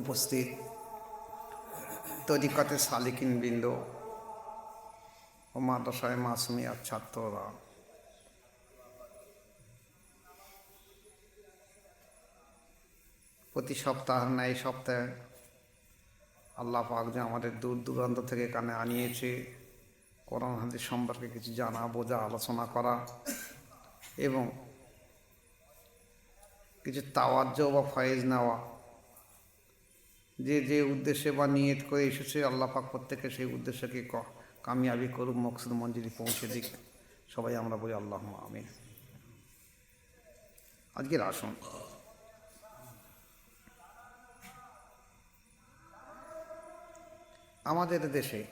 উপস্থিত। তরিকতে সালিকিন বৃন্দ ও মাদ্রাসায় মাসুমিয়ার ছাত্ররা। প্রতি সপ্তাহ না এই সপ্তাহে আল্লাহ পাক যে আমাদের দূর দূরান্ত থেকে এখানে আনিয়েছে, কোরআন হাদিস সম্পর্কে কিছু জানা, বোঝা, আলোচনা করা এবং কিছু তাওয়াজ্য বা ফয়েজ নেওয়া যে যে উদ্দেশ্যে বা নিয়ত করে এসেছে, আল্লাহ পাক প্রত্যেকে সেই উদ্দেশ্যকে কামিয়াবি করুক, মকসুদ মঞ্জিরি পৌঁছে দিক। সবাই আমরা বলি আল্লাহ আমিন। আজকের আসুন। আমাদের দেশে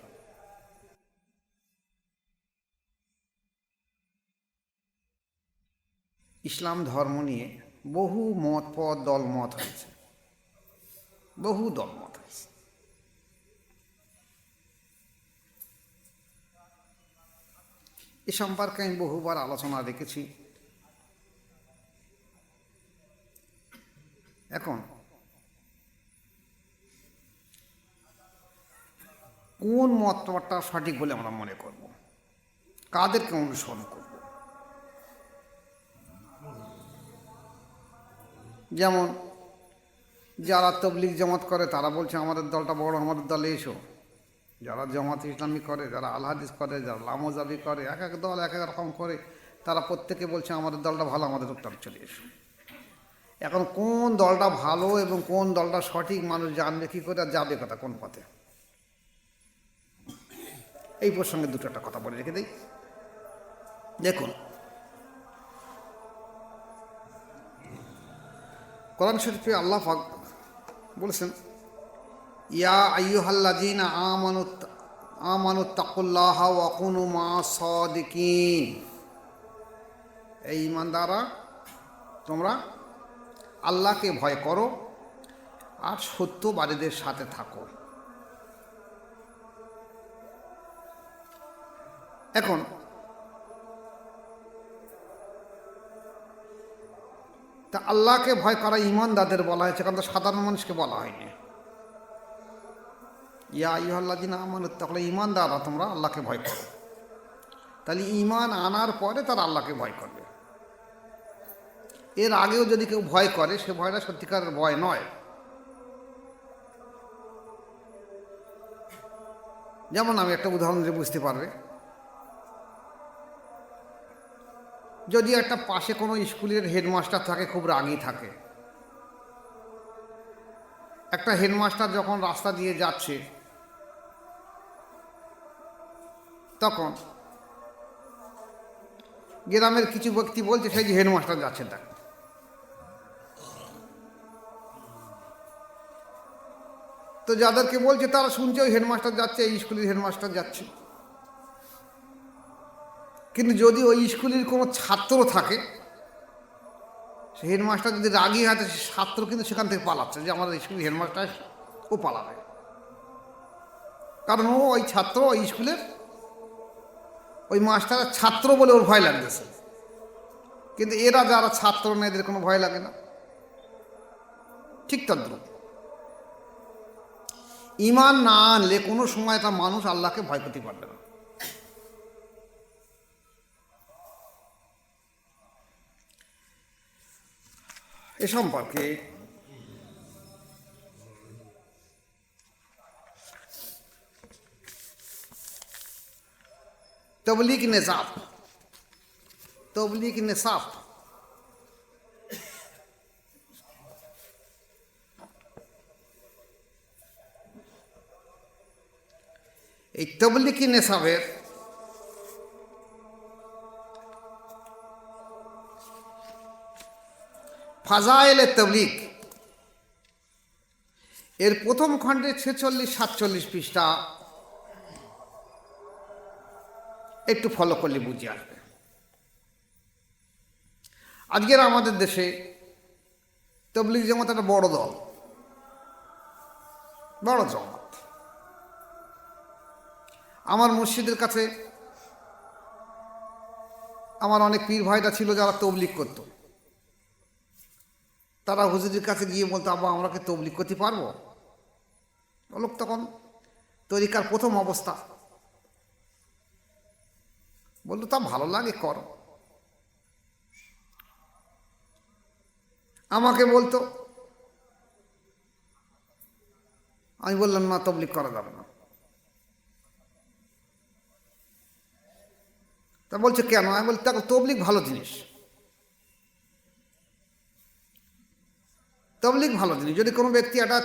ইসলাম ধর্ম নিয়ে বহু মত পদ দল মত হয়েছে। বহু দল মত হয়েছে এ সম্পর্কে আমি বহুবার আলোচনা দেখেছি। এখন, কোন মতটা সঠিক বলে আমরা মনে করব? কাদেরকে অনুসরণ করব? যেমন যারা তবলিগ জামাত করে, তারা বলছে, আমাদের দলটা বড়, আমাদের দলে এসো। যারা জামাত ইসলামী করে, যারা আল হাদিস করে, যারা লামোজাবি করে, এক এক দল, এক এক রকম করে, তারা প্রত্যেকে বলছে, আমাদের দলটা ভালো, আমাদের দলটা চলে এসো। এখন কোন দলটা ভালো এবং কোন দলটা সঠিক, মানুষ জানবে কী করে আর যাবে কথা কোন পথে? এই প্রসঙ্গে দুটো একটা কথা বলে রেখে দিই। দেখুন, কোরআন শরীফে আল্লাহ বলেছেন, ইয়া আইয়ুহাল্লাযীন আমানু তাকুল্লাহ ওয়া কুনু মা সাদিকিন এই ইমানদারা তোমরা আল্লাহকে ভয় করো আর সত্যবাদীদের সাথে থাকো। এখন তা আল্লাহকে ভয় করা ইমানদারদের বলা হয়েছে, কারণ সাধারণ মানুষকে বলা হয়নি। ইয়া ইহল্লাদিন আমান তাহলে ইমানদাররা তোমরা আল্লাহকে ভয় করো। তাহলে ইমান আনার পরে তারা আল্লাহকে ভয় করবে। এর আগেও যদি কেউ ভয় করে, সে ভয়টা সত্যিকারের ভয় নয়। যেমন আমি একটা উদাহরণ দিয়ে বুঝতে পারবে। যদি একটা পাশে কোনো স্কুলের হেডমাস্টার থাকে, খুব রাগী থাকে। একটা হেডমাস্টার যখন রাস্তা দিয়ে যাচ্ছে, তখন গ্রামের কিছু ব্যক্তি বলছে, সেই যে হেডমাস্টার যাচ্ছে, দেখ। তো যাদেরকে বলছে, তারা শুনছে, ওই হেডমাস্টার যাচ্ছে, এই স্কুলের হেডমাস্টার যাচ্ছে। কিন্তু যদি ওই স্কুলের কোনো ছাত্র থাকে, সে হেডমাস্টার যদি রাগি হয়, তো সে ছাত্র কিন্তু সেখান থেকে পালাচ্ছে। যে আমাদের স্কুলের হেডমাস্টার ও পালাবে। কারণ ও ওই ছাত্র, ওই স্কুলের ওই মাস্টারের ছাত্র বলে ওর ভয় লাগতেছে। কিন্তু এরা যারা ছাত্র না এদের কোনো ভয় লাগে না। ঠিক তদ্রুপ ইমান না আনলে কোনো সময় একটা মানুষ আল্লাহকে ভয় করতে পারবে না। এ সম্পর্কে। তবলিক নেশাব তবলিক নেশাব এই তবলিকি নেশাবের ফাজাইলে তবলিক এর প্রথম খণ্ডে ছেচল্লিশ, সাতচল্লিশ পৃষ্ঠা। একটু ফলো করলে বুঝে আসবে। আজকের আমাদের দেশে তবলিগ জামাত একটা বড় দল। বড় জমাত। আমার মসজিদের কাছে আমার অনেক পীর ভাইটা ছিল যারা তবলিক করত। তারা হুজুরের কাছে গিয়ে বলতো, আব্বা, আমরা কি তবলিক করতে পারব? লোক তখন তরিকার প্রথম অবস্থা। বলল, তা ভালো লাগে, কর। আমাকে বলতো, আমি বললাম, না তবলিক করা যাবে না। তা বলছে, কেন? আমি বলছি দেখো তবলিক ভালো জিনিস। তবলিক ভালো জিনিস। যদি কোনো ব্যক্তি একটা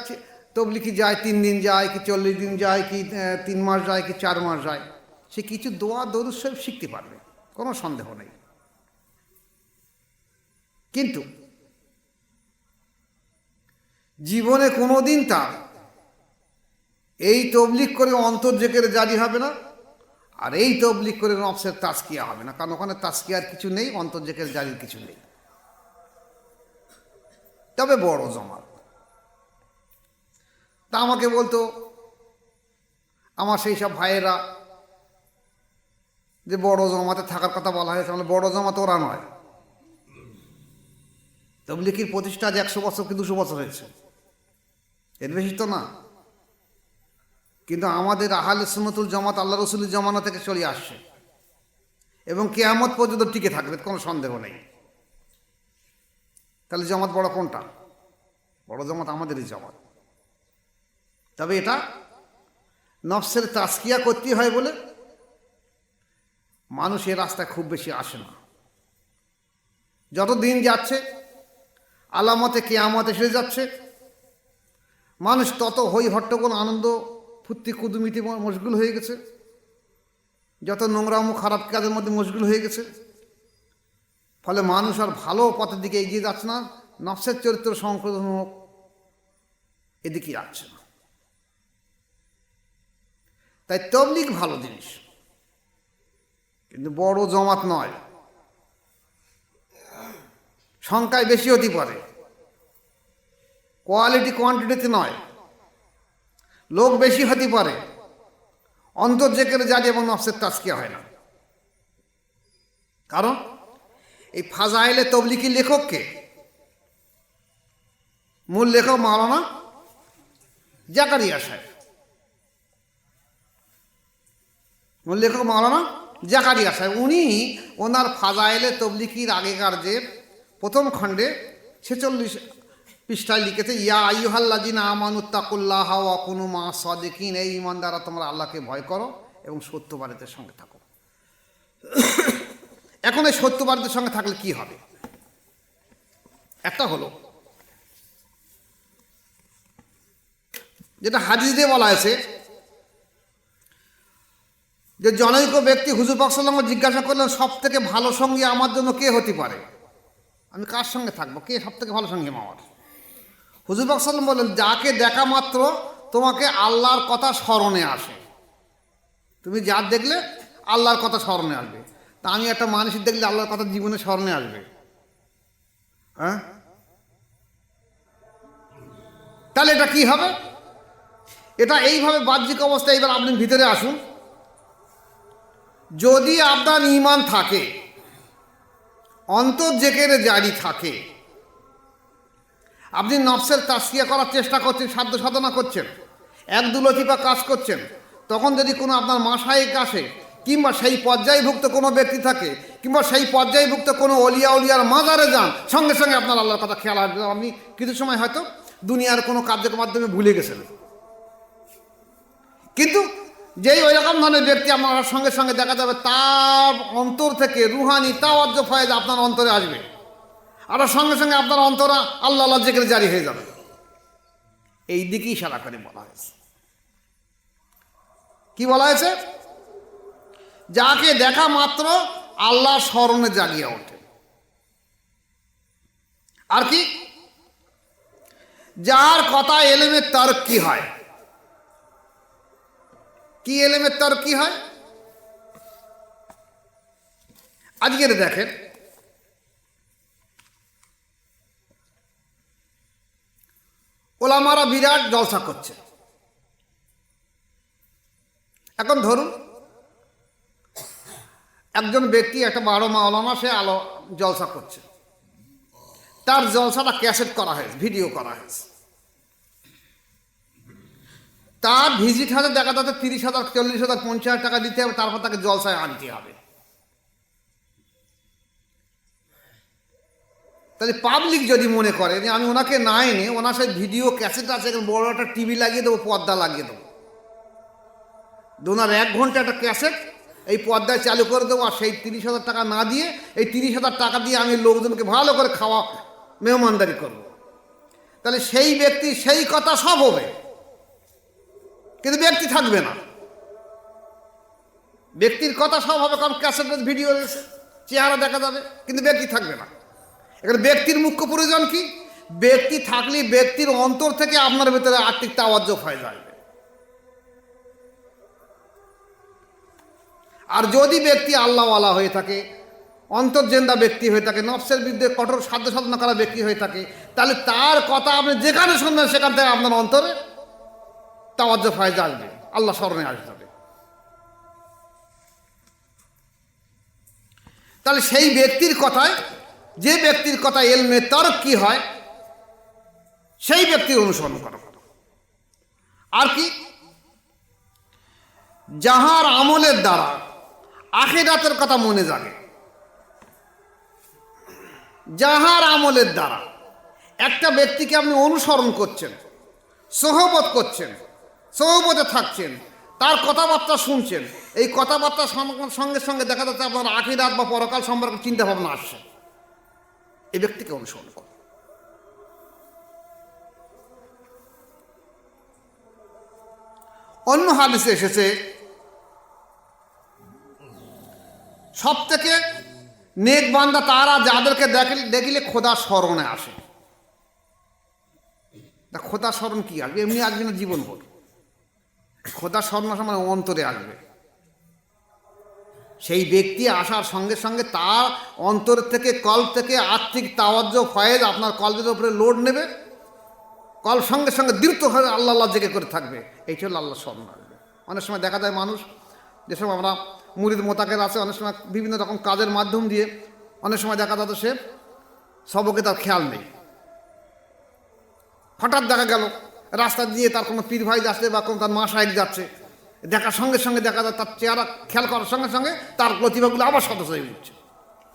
তবলিকি যায়, তিন দিন যায়, কি চল্লিশ দিন যায়, কি তিন মাস যায়, কি চার মাস যায়, সে কিছু দোয়া দরুদ সব শিখতে পারবে, কোনো সন্দেহ নেই। কিন্তু জীবনে কোনো দিন তার এই তবলিক করে অন্তর জেকের জারি হবে না, আর এই তবলিক করে নফসের তাস্কিয়া হবে না, কারণ ওখানে তাস্কিয়ার কিছু নেই, অন্তর জেকের জারির কিছু নেই। তবে বড় জমাত। তা আমাকে বলতো, আমার সেই সব ভাইয়েরা যে বড় জমাতে থাকার কথা বলা হয়েছে মানে বড় জমাতে ওরা নয়। তবলিকির প্রতিষ্ঠা আজ একশো বছর কি দুশো বছর হয়েছে? এর বেশি তো না। কিন্তু আমাদের আহাল সুনতুল জমাত আল্লাহ রসুলের জমানা থেকে চলে আসছে। এবং কেয়ামত পর্যন্ত টিকে থাকবে, কোনো সন্দেহ নেই। তাহলে জমাত বড় কোনটা? বড় জমাত আমাদেরই জমাত। তবে এটা নফসের তাস্কিয়া করতে হয় বলে মানুষ এ রাস্তায় খুব বেশি আসে না। যত দিন যাচ্ছে, আলামতে কেয়ামত এসে যাচ্ছে, মানুষ তত হই হট্টগোল আনন্দ, ফুর্তি কুদুমিতে মশগুল হয়ে গেছে। যত নোংরামো খারাপ কাজের মধ্যে মশগুল হয়ে গেছে ফলে মানুষ আর ভালো পথের দিকে এগিয়ে যাচ্ছে না নফসের চরিত্র সংশোধন হোক, এদিকে যাচ্ছে না। তাই তবলিক ভালো জিনিস, কিন্তু বড় জমাত নয়। সংখ্যায় বেশি হতে পারে, কোয়ালিটি কোয়ান্টিটিতে নয়, লোক বেশি হতে পারে, অন্তর্জেকের জারি এবং নফসের তাস্কিয়া হয় না। কারণ এই ফাজাইলে তবলিকি লেখককে মূল লেখক মাওলানা জাকারিয়া সাহেব। মূল লেখক মাওলানা জাকারিয়া সাহেব। উনি ওনার ফাজাইলে তবলিকির আগেকার যে প্রথম খণ্ডে ছেচল্লিশ পৃষ্ঠায় লিখেছে, ইয়া আইহাল্লাজিনা আমানুত্তাকুল্লাহ কুনু মা সাদিকিন এই ইমানদারা তোমরা আল্লাহকে ভয় করো এবং সত্যবাদীদের সঙ্গে থাকো। এখন এই সত্যবাদীদের সঙ্গে থাকলে কি হবে? একটা হলো, যেটা হাদিস দিয়ে বলা হয়েছে, যে জনৈক ব্যক্তি হুজুর পাকসাল্লামকে জিজ্ঞাসা করলেন সব থেকে ভালো সঙ্গী আমার জন্য কে হতে পারে? আমি কার সঙ্গে থাকব? কে সব থেকে ভালো সঙ্গী আমার? হুজুর পাকসাল্লাম বললেন যাকে দেখা মাত্র তোমাকে আল্লাহর কথা স্মরণে আসে। তুমি যার দেখলে আল্লাহর কথা স্মরণে আসবে। তা আমি একটা মানুষের দেখলে আল্লাহর কথা জীবনে স্মরণে আসবে। হ্যাঁ? তাহলে এটা কি হবে? এটা এইভাবে বাহ্যিক অবস্থায় এবার আপনি ভিতরে আসুন। যদি আপনার ইমান থাকে, অন্তর জারি থাকে, আপনি নফসের তাস্কিয়া করার চেষ্টা করছেন, সাধ্য সাধনা করছেন, এক দুলতিপা কাজ করছেন, তখন যদি কোনো আপনার মাসায়িক আসে কিংবা সেই পর্যায়ভুক্ত কোনো ব্যক্তি থাকে, কিংবা সেই পর্যায়ভুক্ত কোনো অলিয়া উলিয়ার মাজারে যান, সঙ্গে সঙ্গে আপনার আল্লাহর কথা খেয়াল আসবে আপনি কিছু সময় হয়তো দুনিয়ার কোনো কার্যের মাধ্যমে ভুলে গেছেন। কিন্তু যেই ওই রকম ধরনের ব্যক্তি আপনার সঙ্গে সঙ্গে দেখা যাবে, তার অন্তর থেকে রুহানি তাওয়াজ্য ফয়েজ আপনার অন্তরে আসবে। আর সঙ্গে সঙ্গে আপনার অন্তরা আল্লাহ আল্লাহ জেকের জারি হয়ে যাবে। এই দিকেই সারা করে বলা হয়েছে। কি বলা হয়েছে? যাকে দেখা মাত্র আল্লাহ স্মরণে জাগিয়ে ওঠে। আর কি? যার কথা এলেমের তার কি হয়? কি এলেমের তার কি হয়? আজকের দেখেন, ওলামারা বিরাট জলসা করছে। এখন ধরুন একজন ব্যক্তি, একটা বারো মাওলানা, সে আলো, জলসা করছে। তার জলসাটা ক্যাসেট করা হয়েছে, ভিডিও করা হয়েছে। তার ভিজিট হাজার দেখা যাচ্ছে তিরিশ হাজার, চল্লিশ হাজার, পঞ্চাশ হাজার টাকা দিতে হবে, তারপর তাকে জলসায় আনতে হবে। তাহলে পাবলিক যদি মনে করে যে আমি ওনাকে না এনে, ওনার সেই ভিডিও ক্যাসেট আছে বড় একটা টিভি লাগিয়ে দেবো, পর্দা লাগিয়ে দেবো। ওনার এক ঘণ্টা একটা ক্যাসেট এই পর্দায় চালু করে দেবো আর সেই তিরিশ হাজার টাকা না দিয়ে এই তিরিশ হাজার টাকা দিয়ে আমি লোকজনকে ভালো করে খাওয়া, মেহমানদারি করব। তাহলে সেই ব্যক্তি সেই কথা সব হবে। কিন্তু ব্যক্তি থাকবে না। ব্যক্তির কথা সব হবে কারণ ক্যাসেটের ভিডিও চেহারা দেখা যাবে, কিন্তু ব্যক্তি থাকবে না। এখানে ব্যক্তির মুখ্য প্রয়োজন কি? ব্যক্তি থাকলে ব্যক্তির অন্তর থেকে আপনার ভেতরে আর্থিক তাওয়াজ্য হয়ে যাবে আর যদি ব্যক্তি আল্লাহওয়ালা হয়ে থাকে, অন্তর্জেন্দা ব্যক্তি হয়ে থাকে, নফসের বিরুদ্ধে কঠোর সাধ্য সাধনা করা ব্যক্তি হয়ে থাকে, তাহলে তার কথা আপনি যেখানে শুনবেন সেখান থেকে আপনার অন্তরে তাওয়াজ্য ফায়দা আসবে আল্লাহ স্মরণে আসবে। তাহলে সেই ব্যক্তির কথায়, যে ব্যক্তির কথা এলমে তর্ক কি হয়, সেই ব্যক্তির অনুসরণ করো। আর কি? যাহার আমলের দ্বারা আখেরাতের কথা মনে জাগে। যাহার আমলের দ্বারা একটা ব্যক্তিকে আপনি অনুসরণ করছেন, সহবত করছেন, সহবতে থাকছেন, তার কথাবার্তা শুনছেন, এই কথাবার্তা সঙ্গে- সঙ্গে দেখা যাচ্ছে আপনার আখিরাত বা পরকাল সম্পর্কে চিন্তা ভাবনা আসছে। এই ব্যক্তিকে অনুসরণ করুন। অন্য হাদিসে এসেছে সব থেকে নেক বান্দা তারা যাদেরকে দেখলে দেখিলে খোদা স্মরণে আসে। তা খোদা স্মরণ কি আসবে? এমনি আসবে না জীবন ভর। খোদা স্মরণ আসা মানে অন্তরে আসবে। সেই ব্যক্তি আসার সঙ্গে সঙ্গে তার অন্তর থেকে, কল থেকে আর্থিক তাওয়াজ্য ফয়েজ আপনার কলবের উপরে লোড নেবে। কল সঙ্গে সঙ্গে দ্রুত হয়ে আল্লাহ আল্লাহ জেগে করে থাকবে। এই হল আল্লাহ স্মরণ আসবে। অনেক সময় দেখা যায় মানুষ, যেসব আমরা মুরিদ মোতাকের আছে অনেক সময় বিভিন্ন রকম কাজের মাধ্যম দিয়ে অনেক সময় দেখা যাচ্ছে সে সবকে তার খেয়াল নেই। হঠাৎ দেখা গেল, রাস্তা দিয়ে তার কোনো পীর ভাই যাচ্ছে বা কোনো তার মা সাহেব যাচ্ছে। দেখার সঙ্গে সঙ্গে দেখা যায় তার চেহারা খেয়াল করার সঙ্গে সঙ্গে তার প্রতিভাগুলো আবার সদস্য হয়ে উঠছে।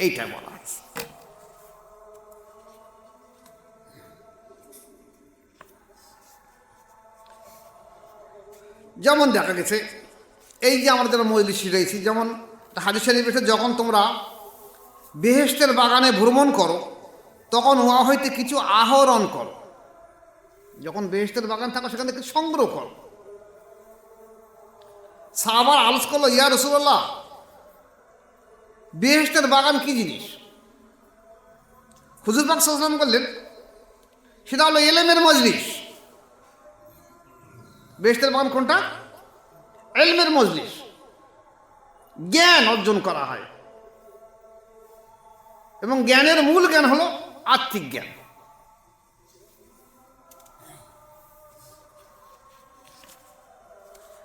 এইটাই বলা আছে। যেমন দেখা গেছে এই যে আমরা যারা মজলিসি রয়েছি, যেমন হাদিস শরীফ এসে যখন তোমরা বেহেস্তের বাগানে ভ্রমণ করো, তখন উহা হইতে কিছু আহরণ করো। যখন বেহেস্তের বাগান থাকো, সেখান থেকে সংগ্রহ করো। সাহাবার আলস করল, ইয়া রসুল্লাহ বেহেস্তের বাগান কি জিনিস? হুজুর পাক করলেন সেটা হলো এলেমের মজলিস। বেহেস্তের বাগান কোনটা? এলমের মজলিস। জ্ঞান অর্জন করা হয়। এবং জ্ঞানের মূল জ্ঞান হলো আর্থিক জ্ঞান।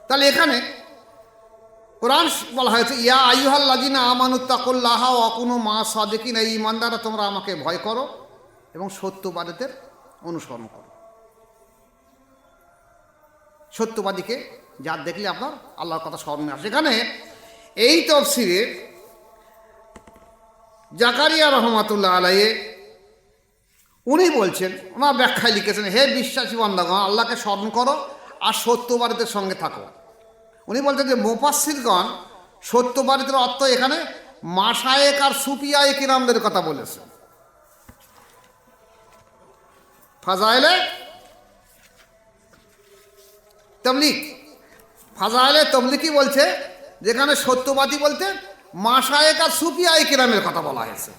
তাহলে এখানে কোরআন বলা হয়েছে, ইয়া আইহাল্লাদিনা আমানুত্তাকুল্লাহ অকুনো মা সাদেকিন এই ইমানদারা তোমরা আমাকে ভয় করো এবং সত্যবাদীদের অনুসরণ করো। সত্যবাদীকে যার দেখলে আপনার আল্লাহর কথা স্মরণে আসে। এখানে এই তফসিরে জাকারিয়া রহমাতুল্লাহ আলাইয়ে উনি বলছেন, ওনার ব্যাখ্যায় লিখেছেন, হে বিশ্বাসী বন্দাগণ আল্লাহকে স্মরণ করো আর সত্যবাদীদের সঙ্গে থাকো। উনি বলছেন যে মোপাসিরগণ সত্যবাদীদের অর্থ এখানে মাসায়েক আর সুপিয়ায় কিরামদের কথা বলেছে। ফাজাইলে তবলিক ফাজাইলে তবলিকি বলছে, যেখানে সত্যবাদী বলতে মাসায়েক আর সুপিয়ায় কিরামের কথা বলা হয়েছে।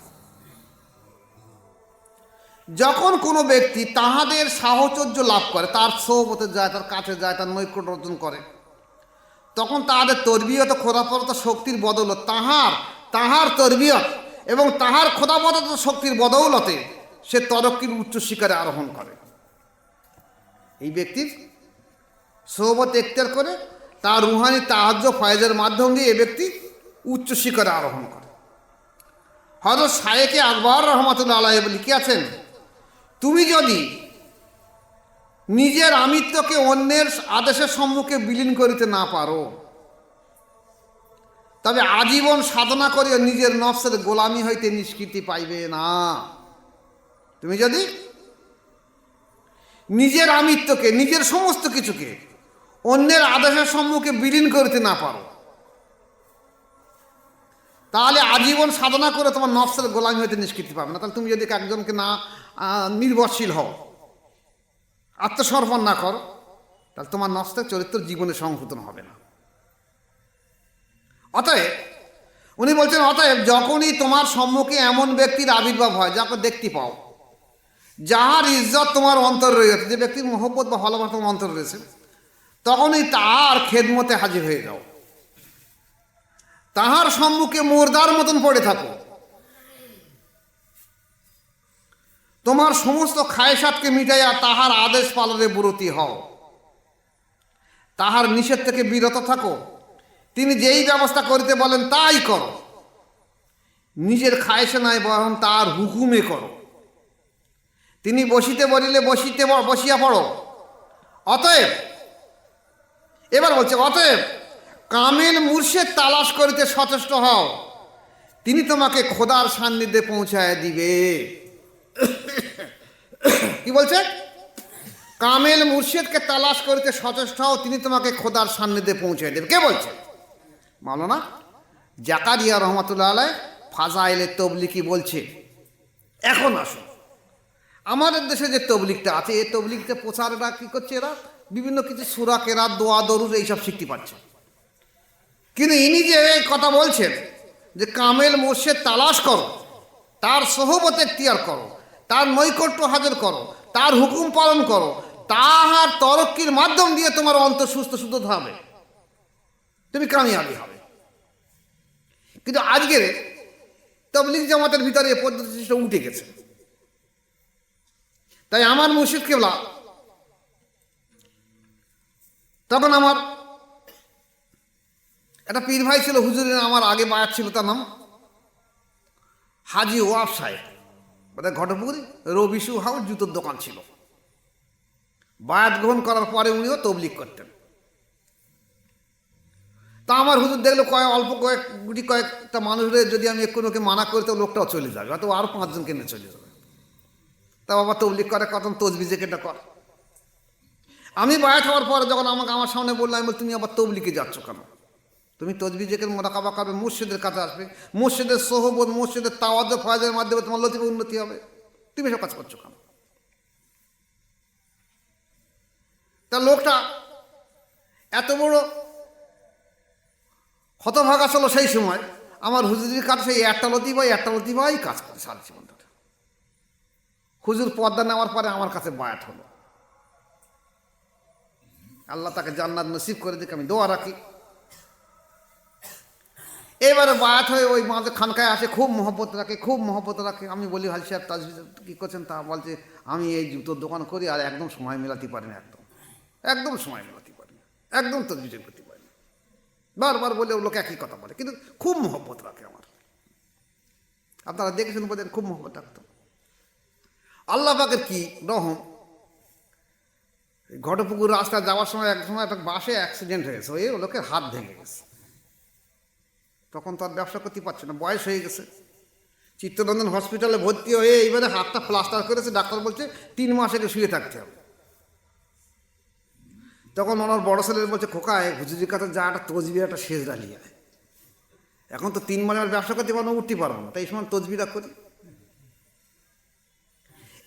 যখন কোনো ব্যক্তি তাহাদের সাহচর্য লাভ করে, তার সৌবতে যায়, তার কাছে যায়, তার নৈকট্য অর্জন করে, তখন তাহাদের তরবিয়ত, খোদাপরত শক্তির বদৌলত, তাহার তাহার তরবিয়ত এবং তাহার খোদাপরত শক্তির বদৌলতে সে তরক্কির উচ্চ শিকারে আরোহণ করে। এই ব্যক্তির সৌবত এখতিয়ার করে তার রুহানি তাহাজ্য ফয়েজের মাধ্যম দিয়ে এ ব্যক্তি উচ্চ শিখরে আরোহণ করে। হজরত শায়েকে আকবর রহমতুল্লাহ আলাহ লিখে আছেন তুমি যদি নিজের আমিত্বকে অন্যের আদেশের সম্মুখে বিলীন করিতে না পারো, তবে আজীবন সাধনা করে নিজের নফসের গোলামি হইতে নিষ্কৃতি পাইবে না। তুমি যদি নিজের আমিত্বকে, নিজের সমস্ত কিছুকে অন্যের আদেশের সম্মুখে বিলীন করতে না পারো। তাহলে আজীবন সাধনা করে তোমার নফসের গোলামি হইতে নিষ্কৃতি পাবে না। তাহলে তুমি যদি একজনকে না নির্ভরশীল হও, আত্মসমর্পণ না করো, তাহলে তোমার নষ্টের চরিত্র জীবনে সংশোধন হবে না। অতএব, উনি বলছেন, অতএব যখনই তোমার সম্মুখে এমন ব্যক্তির আবির্ভাব হয় যাকে দেখতে পাও, যাহার ইজ্জত তোমার অন্তর রয়েছে, যে ব্যক্তির মহব্বত বা ভালোবাসা তোমার অন্তর রয়েছে তখনই তার খেদমতে হাজির হয়ে যাও। তাহার সম্মুখে মোরদার মতন পড়ে থাকো। তোমার সমস্ত খায়সাতকে মিটাইয়া তাহার আদেশ পালনে ব্রতী হও। তাহার নিষেধ থেকে বিরত থাকো। তিনি যেই ব্যবস্থা করিতে বলেন তাই করো। নিজের খায়সে নাই বরং তার হুকুমে করো। তিনি বসিতে বলিলে বসিতে বসিয়া পড়ো। অতএব এবার বলছে, অতএব কামেল মুর্শেদ তালাশ করিতে সচেষ্ট হও। তিনি তোমাকে খোদার সান্নিধ্যে পৌঁছায় দিবে। কি বলছে? কামেল মুর্শিদকে তালাশ করিতে সচেষ্ট হও, তিনি তোমাকে খোদার সান্নিধ্যে পৌঁছে দেবে। কে বলছে? মাওলানা জাকারিয়া রহমতুল্লাহ আলাই ফাজাইলে তবলিকি বলছে, এখন আসুন। আমাদের দেশে যে তবলিকটা আছে, এই তবলিকটা প্রচাররা কী করছে এরা? বিভিন্ন কিছু সুরা কেরা দোয়া, দরুদ এইসব শিখতে পারছে। কিন্তু ইনি যে এই কথা বলছেন যে কামেল মোর্শেদ তালাশ করো, তার সহবত এখতিয়ার করো, তার নৈকট্য হাজির করো, তার হুকুম পালন করো, তাহার তরক্কির মাধ্যম দিয়ে তোমার অন্তর সুস্থ শুদ্ধ হবে। তুমি কামিয়াবি হবে। কিন্তু আজকের তবলিগ জামাতের ভিতরে এই পদ্ধতিটা উঠে গেছে। তাই আমার মুর্শিদ কেবলা তখন আমার একটা পীর ভাই ছিল, হুজুরের আমার আগে বায়াত ছিল, তার নাম হাজি ওয়াফ সাহেব। বোধহয় ঘটপুকুরি রবিশু হাউস জুতোর দোকান ছিল। বায়াত গ্রহণ করার পরে উনিও তবলিক করতেন। তা আমার হুজুর দেখল, কয়েক, অল্প কয়েক, গুটি কয়েকটা মানুষের যদি আমি এক্ষুনি মানা করি, তো লোকটাও চলে যাবে, হয়তো আরও পাঁচজনকে নিয়ে চলে যাবে। তা বাবা তবলিক করে কত তসবি জেকেটা কর। আমি বায়াত হওয়ার পরে যখন আমাকে আমার সামনে বলল আমি বলি, তুমি আবার তবলিকে যাচ্ছ কেন? তুমি তজবি জেকের মোটাকাবা করবে মসজিদের কাছে আসবে। মসজিদের সহবোধ মসজিদের তাওয়াজ ফয়াজের মাধ্যমে তোমার লতিফে উন্নতি হবে। তুমি সব কাজ করছ কেন? তা লোকটা এত বড় হতভাগা ছিল সেই সময়। আমার হুজুরির কাছে সেই একটা লতিফাই একটা লতিফাই কাজ করে সারা জীবন ধরে হুজুর পর্দা নেওয়ার পরে আমার কাছে বায়াত হলো। আল্লাহ তাকে জান্নাত নসিব করে দিকে, আমি দোয়া রাখি। এবারে বায়াত হয়ে ওই মাঝে খানকায় আসে, খুব মহব্বত রাখে, খুব মহব্বত রাখে। আমি বলি, হাজি সাহেব, তাজবি কী করছেন? তা বলছে, আমি এই জুতোর দোকান করি আর একদম সময় মেলাতে পারি না, একদম। একদম সময় মেলাতে পারি না, একদম তজবিজে করতে পারি না। বারবার বলে ও লোক একই কথা বলে, কিন্তু খুব মহব্বত রাখে আমার। আপনারা দেখেছেন বোধহয় খুব মহব্বত রাখতো। আল্লাহ পাকের কি রহম ঘটপুকুর রাস্তা যাওয়ার সময় এক সময় একটা বাসে অ্যাক্সিডেন্ট হয়েছে ওই লোকের হাত ভেঙে গেছে। তখন তো আর ব্যবসা করতে পারছে না, বয়স হয়ে গেছে। চিত্তরঞ্জন হসপিটালে ভর্তি হয়ে এইবারে হাতটা প্লাস্টার করেছে, ডাক্তার বলছে তিন মাস আগে শুয়ে থাকতে হবে। তখন ওনার বড় ছেলের বলছে খোকায় হুজুরির কাছে যা একটা তসবি একটা শেষ ডালিয়ে এখন তো তিন মাসে আর ব্যবসা করতে পারব উঠতে পারব না তাই সময় তসবিটা করি।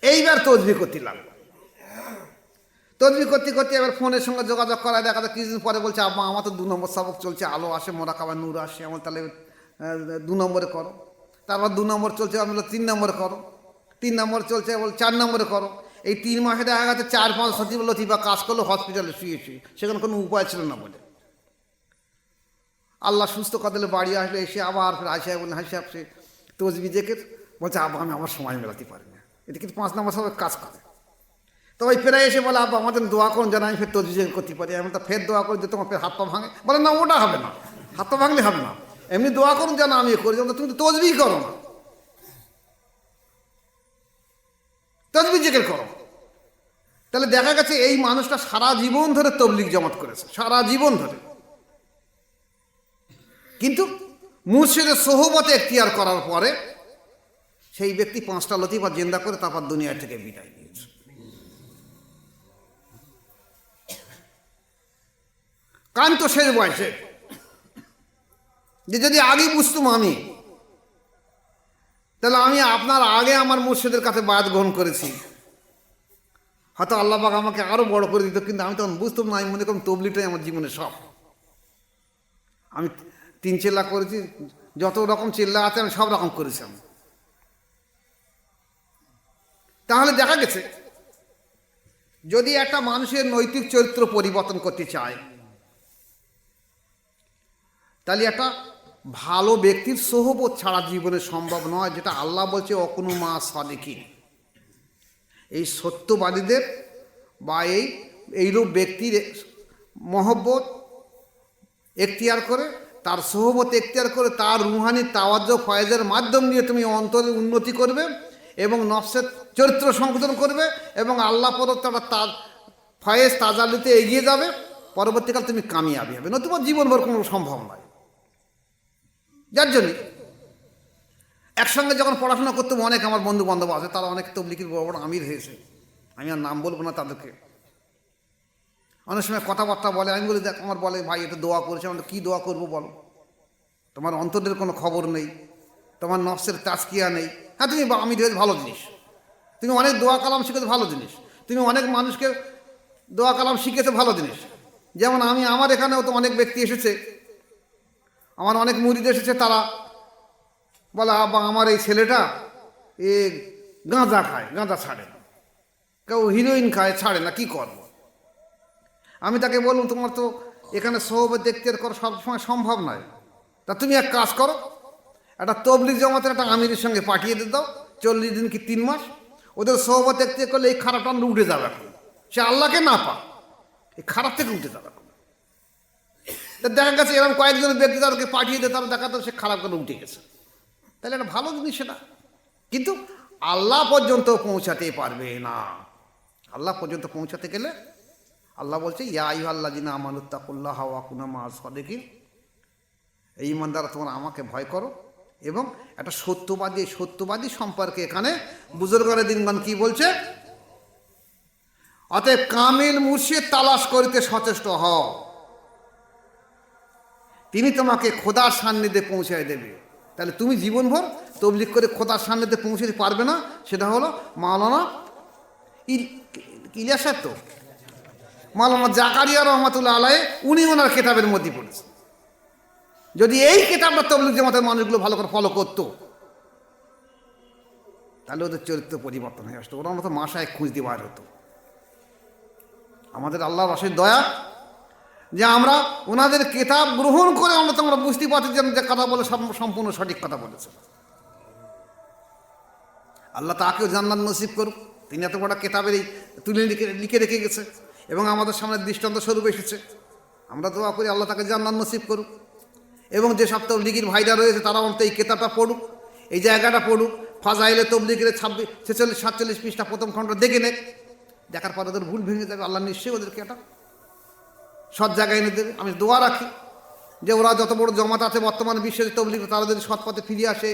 এইবার তজবি করতে লাগল। তদবি করতে করতে এবার ফোনের সঙ্গে যোগাযোগ করা দেখা যায় কিছুদিন পরে বলছে, আব্বা, আমার তো দু নম্বর সাবক চলছে, আলো আসে মোরা খাবার, নূর আসে আমার তাহলে দু নম্বরে করো। তারপর দু নম্বর চলছে, আমি বললাম তিন নম্বরে করো। তিন নম্বর চলছে বল, চার নম্বরে করো। এই তিন মাসে দেখা গেছে চার পাঁচ সচিব লতিফা কাজ করল হসপিটালে শুয়ে শুয়ে। সেখানে কোনো উপায় ছিল না বলে। আল্লাহ সুস্থ কদলে বাড়ি আসলে এসে আবার ফের আসে বললেন হাসি সে তসবি দেখে বলছে, আব্বা, আমি আমার সময় মেলাতে পারি না। এটা কিন্তু পাঁচ নম্বর সবাই কাজ করে। তো ওই ফেরাই এসে বলে, আব্বা, আমাদের দোয়া করুন যেন আমি ফের তসবি করতে পারি। আমি তো ফের দোয়া করি যে তোমার ফের হাত পা ভাঙে। বলে, না, ওটা হবে না। হাত পা ভাঙলে হবে না। এমনি দোয়া করুন যেন আমি করি। যেন তুমি তো তসবি করো না। তসবি জেকের করো। তাহলে দেখা গেছে এই মানুষটা সারা জীবন ধরে তবলিক জমাত করেছে। সারা জীবন ধরে। কিন্তু মুর্শিদের সোহবতে এখতিয়ার করার পরে সেই ব্যক্তি পাঁচটা লতিফা জেন্দা করে তারপর দুনিয়া থেকে বিদায় নিয়েছে। কান তো শেষ বয়সে। যে যদি আগেই বুঝতুম আমি, তাহলে আমি আপনার আগে আমার মুর্শিদের কাছে বাদ গ্রহণ করেছি। হয়তো আল্লাহ পাক আমাকে আরও বড় করে দিত, কিন্তু আমি তখন বুঝতাম না, আমি মনে করলাম তবলিটাই আমার জীবনে সব। আমি তিন চিল্লা করেছি, যত রকম চিল্লা আছে আমি সব রকম করেছি তাহলে দেখা গেছে, যদি একটা মানুষের নৈতিক চরিত্র পরিবর্তন করতে চায় তাহলে একটা ভালো ব্যক্তির সোহবত ছাড়া জীবনে সম্ভব নয়, যেটা আল্লাহ বলছে, অকুনু মা সাদেকি এই সত্যবাদীদের বা এই, এইরূপ ব্যক্তির মহব্বত এখতিয়ার করে, তার সহবত এখতিয়ার করে, তার রুহানি তাওয়াজ্য ফয়েজের মাধ্যম দিয়ে তুমি অন্তরের উন্নতি করবে এবং নফসের চরিত্র সংশোধন করবে এবং আল্লাহ প্রদত্ত তার ফয়েজ তাজালিতে এগিয়ে যাবে, পরবর্তীকাল তুমি কামিয়াবি হবে। নতুবা জীবনভর কোনো সম্ভব নয়। যার জন্য? একসঙ্গে যখন পড়াশোনা করতে অনেক আমার বন্ধু বান্ধব আছে, তারা অনেক তবলিকির বড় বড় আমির হয়েছে। আমি আর নাম বলব না তাদেরকে। অনেক সময় কথাবার্তা বলে, আমি বলি, দেখ, আমার বলে, ভাই এটা দোয়া করেছে আমরা কী দোয়া করব বলো? তোমার অন্তরের কোনো খবর নেই, তোমার নফসের তাস্কিয়া নেই। হ্যাঁ তুমি আমির হয়েছে ভালো জিনিস। তুমি অনেক দোয়া কালাম শিখেছো, ভালো জিনিস। তুমি অনেক মানুষকে দোয়া কালাম শিখেছো, ভালো জিনিস। যেমন আমি, আমার এখানেও তো অনেক ব্যক্তি এসেছে আমার অনেক মুরিদ এসেছে, তারা বলে, আব্বা, আমার এই ছেলেটা এ গাঁজা খায়, গাঁজা ছাড়ে। না কেউ হিরোইন খায়, ছাড়ে না, কি করব? আমি তাকে বললাম, তোমার তো এখানে সহবে দেখতে করা সবসময় সম্ভব নয়। তা তুমি এক কাজ করো, একটা তবলিক জমাতের একটা আমিরের সঙ্গে পাঠিয়ে দিয়ে দাও, চল্লিশ দিন কি তিন মাস? ওদের সহবত দেখতে করলে এই খারাপটা উঠে যাবে এখন। সে আল্লাহকে না পা এই খারাপ থেকে উঠে যাবে দেখা গেছে এরকম কয়েকজন ব্যক্তি তাদেরকে পাঠিয়ে দিয়ে তারা দেখা তো সে খারাপ করে উঠে গেছে। তাহলে একটা ভালো জিনিস সেটা কিন্তু আল্লাহ পর্যন্ত পৌঁছাতে পারবে না। আল্লাহ পর্যন্ত পৌঁছাতে গেলে আল্লাহ বলছে, ইয়া ইউ আল্লাহ জিনা আমানুত্তাকুল্লাহ হাওয়া কুনামা সদেকি এই ইমানদারা তোমরা আমাকে ভয় করো এবং একটা সত্যবাদী সত্যবাদী সম্পর্কে এখানে বুজুর্গরা দিনগান কি বলছে? অতএব কামিল মুর্শিদ তালাশ করিতে সচেষ্ট হও। তিনি তোমাকে খোদার সান্নিধ্যে পৌঁছায় দেবে। তাহলে তুমি জীবনভর তবলিক করে খোদার সান্নিধ্যে পৌঁছতে পারবে না। সেটা হলো মাওলানা ইল ইলিয়াস সাহেব তো? মাওলানা জাকারিয়া রহমতুল্লাহ আলাই উনি ওনার কেতাবের মধ্যে পড়েছে। যদি এই কেতাবটা তবলিক জামাতের মানুষগুলো ভালো করে ফলো করতো, তাহলে ওদের চরিত্র পরিবর্তন হয়ে আসতো। ওরা মতো মাসায় খুঁজ দিয়ে বার হতো। আমাদের আল্লাহ রসের দয়া যে আমরা ওনাদের কেতাব গ্রহণ করে আমরা তোমরা বুঝতে পারছি যে কথা বলে সম্পূর্ণ সঠিক কথা বলেছে। আল্লাহ তাকেও জান্নাত নসিব করুক। তিনি এত বড় কেতাবের এই তুলে লিখে লিখে রেখে গেছে এবং আমাদের সামনে দৃষ্টান্ত স্বরূপ এসেছে। আমরা দোয়া করি আল্লাহ তাকে জান্নাত নসিব করুক। এবং যে সব তবলিগির ভাইরা রয়েছে তারা অন্তত এই কেতাবটা পড়ুক। এই জায়গাটা পড়ুক। ফাজাইলে তবলিগের ছাব্বিশ ছেচল্লিশ সাতচল্লিশ পৃষ্ঠা প্রথম খণ্ড দেখে নেক। দেখার পর ওদের ভুল ভেঙে যাবে। আল্লাহ নিশ্চয়ই ওদেরকে এটা সৎ জায়গায় এনে দেবে। আমি দোয়া রাখি যে ওরা যত বড় জমাত আছে বর্তমান বিশ্বের তবলিগ তারা যদি সৎ পথে ফিরে আসে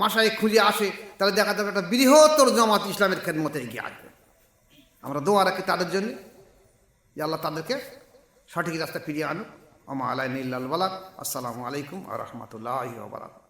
মাসায় খুঁজে আসে, তাহলে দেখা যাবে একটা বৃহত্তর জমাত ইসলামের খেদমতে এগিয়ে আসবে। আমরা দোয়া রাখি তাদের জন্য যে আল্লাহ তাদেরকে সঠিক রাস্তা ফিরিয়ে আনুক। আমা আলাই নীল আসসালামু আলাইকুম আ রহমতুল্লাহ বারাকাত